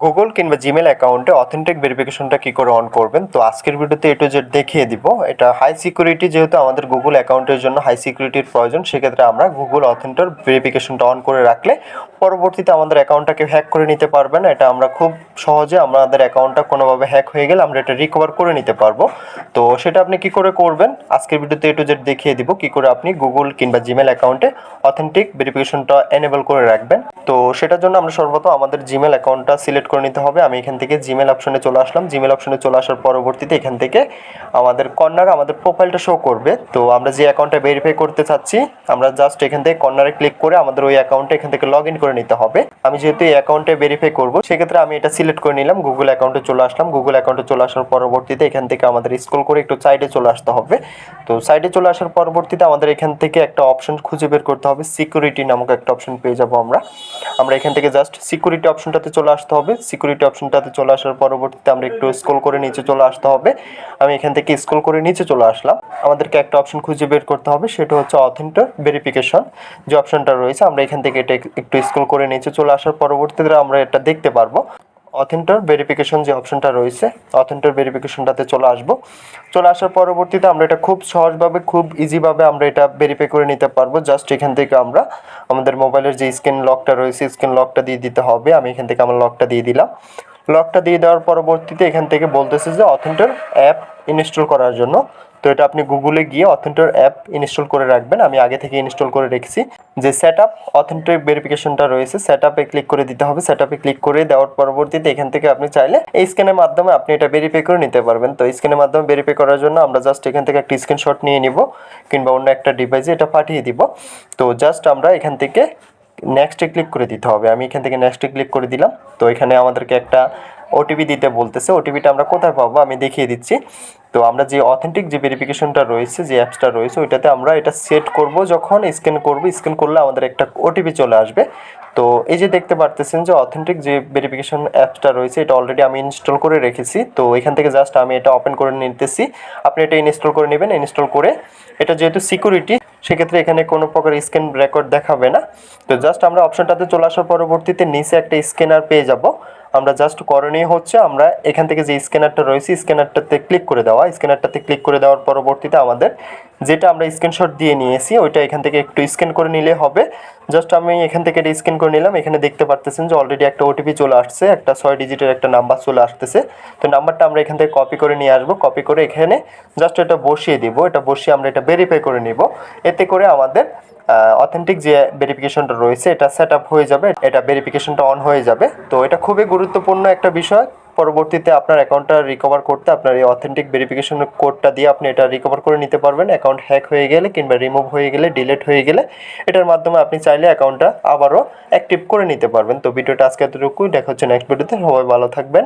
Google কিংবা Gmail অ্যাকাউন্টে authentic ভেরিফিকেশনটা কী করে অন করবেন? তো আজকের ভিডিওতে এটু জেড দেখিয়ে দিব। এটা হাই সিকিউরিটি যেহেতু আমাদের গুগল অ্যাকাউন্টের জন্য হাই সিকিউরিটির প্রয়োজন, সেক্ষেত্রে আমরা গুগল অথেন্টার ভেরিফিকেশনটা অন করে রাখলে পরবর্তীতে আমাদের অ্যাকাউন্টটাকে হ্যাক করে নিতে পারবে না এটা আমরা খুব সহজে আমাদের অ্যাকাউন্টটা কোনোভাবে হ্যাক হয়ে গেলে আমরা এটা রিকভার করে নিতে পারব। তো সেটা আপনি কি করে করবেন? আজকের ভিডিওতে এটু জেড দেখিয়ে দিব কি করে আপনি গুগল কিংবা জিমেল অ্যাকাউন্টে অথেন্টিক ভেরিফিকেশনটা এনেবল করে রাখবেন। তো সেটার জন্য আমরা সর্বপ্রথম আমাদের জিমেল অ্যাকাউন্টটা সিলেক্ট করে নিতে হবে। আমি এখান থেকে জিমেল অপশনে চলে আসলাম। জিমেল অপশনে চলে আসার পরবর্তীতে এখান থেকে আমাদের কর্নারে আমাদের প্রোফাইলটা শো করবে। তো আমরা যে অ্যাকাউন্টটা ভেরিফাই করতে চাচ্ছি, আমরা জাস্ট এখান থেকে কর্নারে ক্লিক করে আমাদের ওই অ্যাকাউন্টে এখান থেকে লগ ইন করে নিতে হবে। আমি যেহেতু এই অ্যাকাউন্টে ভেরিফাই করব, সেক্ষেত্রে আমি এটা সিলেক্ট করে নিলাম। গুগল অ্যাকাউন্টে চলে আসলাম। গুগল অ্যাকাউন্টে চলে আসার পরবর্তীতে এখান থেকে আমাদের স্ক্রল করে একটু সাইডে চলে আসতে হবে। তো সাইডে চলে আসার পরবর্তীতে আমাদের এখান থেকে একটা অপশন খুঁজে বের করতে হবে। সিকিউরিটি নামক একটা অপশন পেয়ে যাব আমরা। আমরা এখান থেকে জাস্ট সিকিউরিটি অপশনটাতে চলে আসতে হবে। সিকিউরিটি অপশনটাতে চলে আসার পরবর্তীতে আমরা একটু স্ক্রল করে নিচে চলে আসতে হবে। আমি এখান থেকে স্ক্রল করে নিচে চলে আসলাম। আমাদেরকে একটা অপশন খুঁজে বের করতে হবে, সেটা হচ্ছে অথেন্টার ভেরিফিকেশন যে অপশনটা রয়েছে। আমরা এখান থেকে এটা একটু স্ক্রল করে নিচে চলে আসার পরবর্তীতে আমরা এটা দেখতে পারব। অথেন্টার ভেরিফিকেশন যে অপশনটা রয়েছে অথেন্টার ভেরিফিকেশনটাতে চলে আসব। চলে আসার পরবর্তীতে আমরা এটা খুব সহজভাবে, খুব ইজিভাবে আমরা এটা ভেরিফাই করে নিতে পারব। জাস্ট এখান থেকে আমরা আমাদের মোবাইলের যে স্ক্রিন লকটা রয়েছে স্ক্রিন লকটা দিয়ে দিতে হবে। আমি এখান থেকে আমার লকটা দিয়ে দিলাম। লকটা দিয়ে দেওয়ার পরবর্তীতে এখান থেকে বলতেছে যে অথেন্টার অ্যাপ ইনস্টল করার জন্য। তো এটা আপনি গুগলে গিয়ে অথেন্টার অ্যাপ ইনস্টল করে রাখবেন। আমি আগে থেকে ইনস্টল করে রেখেছি। যে সেট আপ অথেন্টিক ভেরিফিকেশনটা রয়েছে সেট আপে ক্লিক করে দিতে হবে। সেট আপে ক্লিক করে দেওয়ার পরবর্তীতে এখান থেকে আপনি চাইলে এই স্ক্যানের মাধ্যমে আপনি এটা ভেরিফাই করে নিতে পারবেন। তো স্ক্যানের মাধ্যমে ভেরিফাই করার জন্য আমরা জাস্ট এখান থেকে একটা স্ক্রিনশট নিয়ে নিব, কিংবা অন্য একটা ডিভাইসে এটা পাঠিয়ে দিব। তো জাস্ট আমরা এখান থেকে নেক্সটে ক্লিক করে দিতে হবে। আমি এখান থেকে নেক্সটে ক্লিক করে দিলাম। তো এখানে আমাদেরকে একটা ওটিপি দিতে বলতেছে। ওটিপিটা আমরা কোথায় পাবো? আমি দেখিয়ে দিচ্ছি। তো আমরা যে অথেন্টিক যে ভেরিফিকেশনটা রয়েছে, যে অ্যাপসটা রয়েছে, ওইটাতে আমরা এটা সেট করব। যখন স্ক্যান করব স্ক্যান করলে আমাদের একটা ওটিপি চলে আসবে। তো এই যে দেখতে পারতেছেন যে অথেন্টিক যে ভেরিফিকেশন অ্যাপসটা রয়েছে, এটা অলরেডি আমি ইনস্টল করে রেখেছি। তো এখান থেকে জাস্ট আমি এটা ওপেন করে নিতেছি। আপনি এটা ইনস্টল করে নেবেন। ইনস্টল করে এটা যেহেতু সিকিউরিটি সেক্ষেত্রে এখানে কোনো প্রকার স্ক্যান রেকর্ড দেখাবে না। তো জাস্ট আমরা অপশনটাতে চলে আসার পরবর্তীতে নিচে একটা স্ক্যানার পেয়ে যাব। আমরা জাস্ট করণীয় হচ্ছে আমরা এখান থেকে যে স্ক্যানারটা রয়েছে স্ক্যানারটাতে ক্লিক করে দেওয়া। স্ক্যানারটাতে ক্লিক করে দেওয়ার পরবর্তীতে আমাদের যেটা আমরা স্ক্রিনশট দিয়ে নিয়েছি, ওইটা এখান থেকে একটু স্ক্যান করে নিলে হবে। জাস্ট আমি এখান থেকে এটা স্ক্যান করে নিলাম, এখানে দেখতে পারতেছেন যে অলরেডি একটা ওটিপি চলে আসছে, একটা ছয় ডিজিটের একটা নাম্বার চলে আসতেছে। তো নাম্বারটা আমরা এখান থেকে কপি করে নিয়ে আসব কপি করে এখানে জাস্ট এটা বসিয়ে দিব, এটা বসিয়ে আমরা এটা ভেরিফাই করে নিব। এতে করে আমাদের অথেন্টিক যে ভেরিফিকেশনটা রয়েছে, এটা সেট আপ হয়ে যাবে, এটা ভেরিফিকেশনটা অন হয়ে যাবে। তো এটা খুবই গুরুত্বপূর্ণ একটা বিষয়। পরবর্তীতে আপনার অ্যাকাউন্টটা রিকভার করতে আপনার এই অথেন্টিক ভেরিফিকেশন কোডটা দিয়ে আপনি এটা রিকভার করে নিতে পারবেন। অ্যাকাউন্ট হ্যাক হয়ে গেলে কিংবা রিমুভ হয়ে গেলে ডিলেট হয়ে গেলে এটার মাধ্যমে আপনি চাইলে অ্যাকাউন্টটা আবারও অ্যাক্টিভ করে নিতে পারবেন। তো ভিডিওটা আজকে এতটুকুই। দেখা হচ্ছে নেক্সট ভিডিওতে সবাই ভালো থাকবেন।